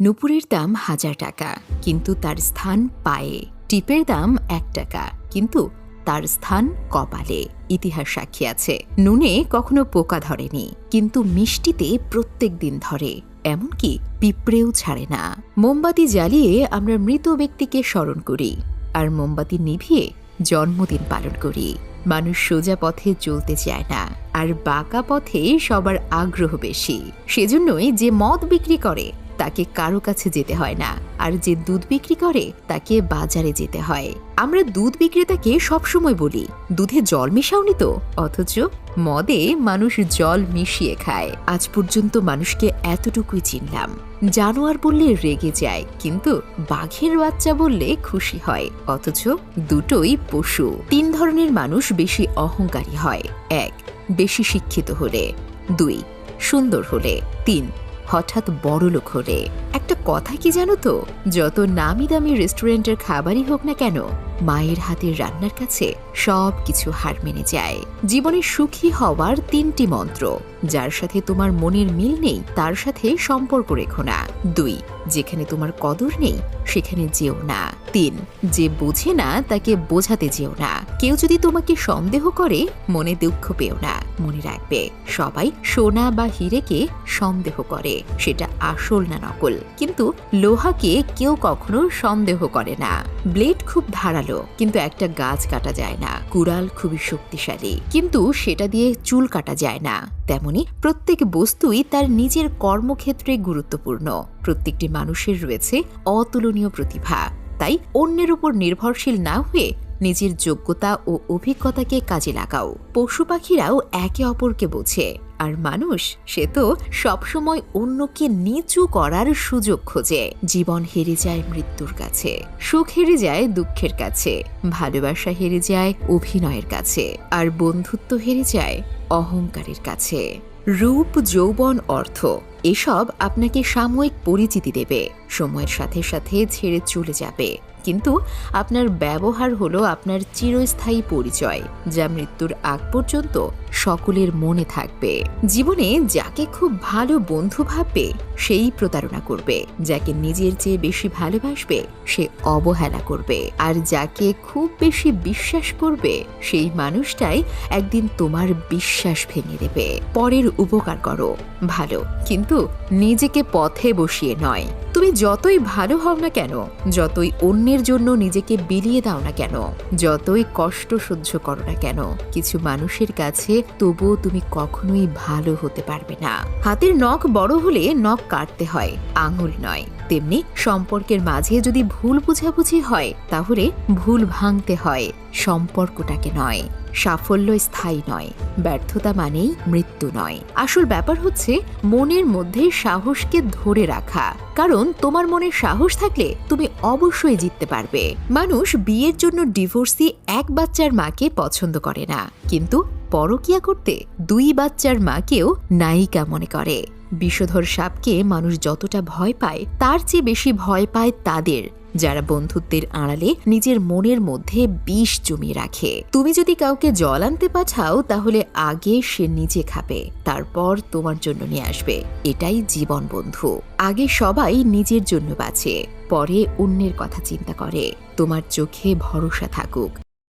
নুপুরের দাম হাজার টাকা, কিন্তু তার স্থান পায়ে। টিপের দাম এক টাকা, কিন্তু তার স্থান কপালে, ইতিহাস সাক্ষী আছে। নুনে কখনো পোকা ধরেনি, কিন্তু মিষ্টিতে প্রত্যেক দিন ধরে, এমনকি পিঁপড়েও ছাড়ে না। মোমবাতি জ্বালিয়ে আমরা মৃত ব্যক্তিকে স্মরণ করি, আর মোমবাতি নিভিয়ে জন্মদিন পালন করি। মানুষ সোজা পথে চলতে চায় না, আর বাঁকা পথে সবার আগ্রহ বেশি। সেজন্যই যে মদ বিক্রি করে তাকে কারও কাছে যেতে হয় না। আর যে দুধ বিক্রি করে, তাকে বাজারে যেতে হয়। আমরা দুধ বিক্রেতাকে সবসময় বলি, দুধে জল মেশাওনি তো? অথচ মদে মানুষ জল মিশিয়ে খায়। আজ পর্যন্ত মানুষকে এতটুকুই চিনলাম। জানোয়ার বললে রেগে যায়, কিন্তু বাঘের বাচ্চা বললে খুশি হয়। অথচ দুটোই পশু। তিন ধরনের মানুষ বেশি অহংকারী হয়। এক, বেশি শিক্ষিত হলে। দুই, সুন্দর হলে। তিন হঠাৎ বড়লোক হলে। একটা কথা কি জানো তো? যত নামি দামি রেস্টুরেন্টের খাবারই হোক না কেন মায়ের হাতের রান্নার কাছে সব কিছু হার মেনে যায়। জীবনে সুখী হওয়ার তিনটি মন্ত্র, যার সাথে তোমার মনের মিল নেই, তার সাথে সম্পর্ক রেখো না। দুই, যেখানে তোমার কদর নেই, সেখানে যেও না। তিন, যে বোঝে না, তাকে বোঝাতে যেও না। কেউ যদি তোমাকে সন্দেহ করে, মনে দুঃখ পেও না, মনে রাখবে। সবাই সোনা বা হিরেকে সন্দেহ করে, সেটা আসল না নকল। কিন্তু লোহাকে কেউ কখনো সন্দেহ করে না। ব্লেড খুব ধারালো কিন্তু একটা গাছ কাটা যায় না। কুড়াল খুবই শক্তিশালী, কিন্তু সেটা দিয়ে চুল কাটা যায় না। তেমনি প্রত্যেক বস্তুই তার নিজের কর্মক্ষেত্রে গুরুত্বপূর্ণ। প্রত্যেকটি মানুষের রয়েছে অতুলনীয় প্রতিভা। তাই অন্যের উপর নির্ভরশীল না হয়ে নিজের যোগ্যতা ও অভিজ্ঞতাকে কাজে লাগাও। পশু পাখিরাও একে অপরকে বোঝে। আর মানুষ, সে তো সবসময় অন্যকে নিচু করার সুযোগ খোঁজে। জীবন হেরে যায় মৃত্যুর কাছে, সুখ হেরে যায় দুঃখের কাছে, ভালোবাসা হেরে যায় অভিনয়ের কাছে, আর বন্ধুত্ব হেরে যায় অহংকারের কাছে। রূপ, যৌবন, অর্থ, এসব আপনাকে সাময়িক পরিচিতি দেবে। সময়ের সাথে সাথে ছেড়ে চলে যাবে। কিন্তু আপনার ব্যবহার হলো আপনার চিরস্থায়ী পরিচয়, যা মৃত্যুর আগ পর্যন্ত সকলের মনে থাকবে। জীবনে যাকে খুব ভালো বন্ধু ভাববে, সেই প্রতারণা করবে। যাকে নিজের চেয়ে বেশি ভালোবাসবে, সে অবহেলা করবে। আর যাকে খুব বেশি বিশ্বাস করবে, সেই মানুষটাই একদিন তোমার বিশ্বাস ভেঙে দেবে। পরের উপকার করো। ভালো, কিন্তু নিজেকে পথে বসিয়ে নয়। তুমি যতই ভালো হও না কেন, যতই অন্যের জন্য নিজেকে বিলিয়ে দাও না কেন, যতই কষ্ট সহ্য করো না কেন, কিছু মানুষের কাছে তবুও তুমি কখনোই ভালো হতে পারবে না। হাতের নখ বড় হলে নখ কাটতে হয়, আঙুল নয়। তেমনি সম্পর্কের মাঝে যদি ভুল বুঝাবুঝি হয়, তাহলে ভুল ভাঙতে হয়। সম্পর্কটাকে নয়, সাফল্য স্থায়ী নয়, ব্যর্থতা মানেই মৃত্যু নয়। আসল ব্যাপার হচ্ছে, মনের মধ্যে সাহসকে ধরে রাখা। কারণ তোমার মনে সাহস থাকলে তুমি অবশ্যই জিততে পারবে। মানুষ বিয়ের জন্য ডিভোর্সি এক বাচ্চার মাকে পছন্দ করে না। কিন্তু পরকিয়া করতে দুই বাচ্চার মাকেও নায়িকা মনে করে। বিষধর সাপকে মানুষ যতটা ভয় পায়, তার চেয়ে বেশি ভয় পায় তাদের, যারা বন্ধুত্বের আড়ালে নিজের মনের মধ্যে বিষ জমিয়ে রাখে। তুমি যদি কাউকে জল আনতে পাঠাও, তাহলে আগে সে নিজে খাবে, তারপর তোমার জন্য নিয়ে আসবে। এটাই জীবন বন্ধু। আগে সবাই নিজের জন্য বাঁচে, পরে অন্যের কথা চিন্তা করে। তোমার চোখে ভরসা থাকুক।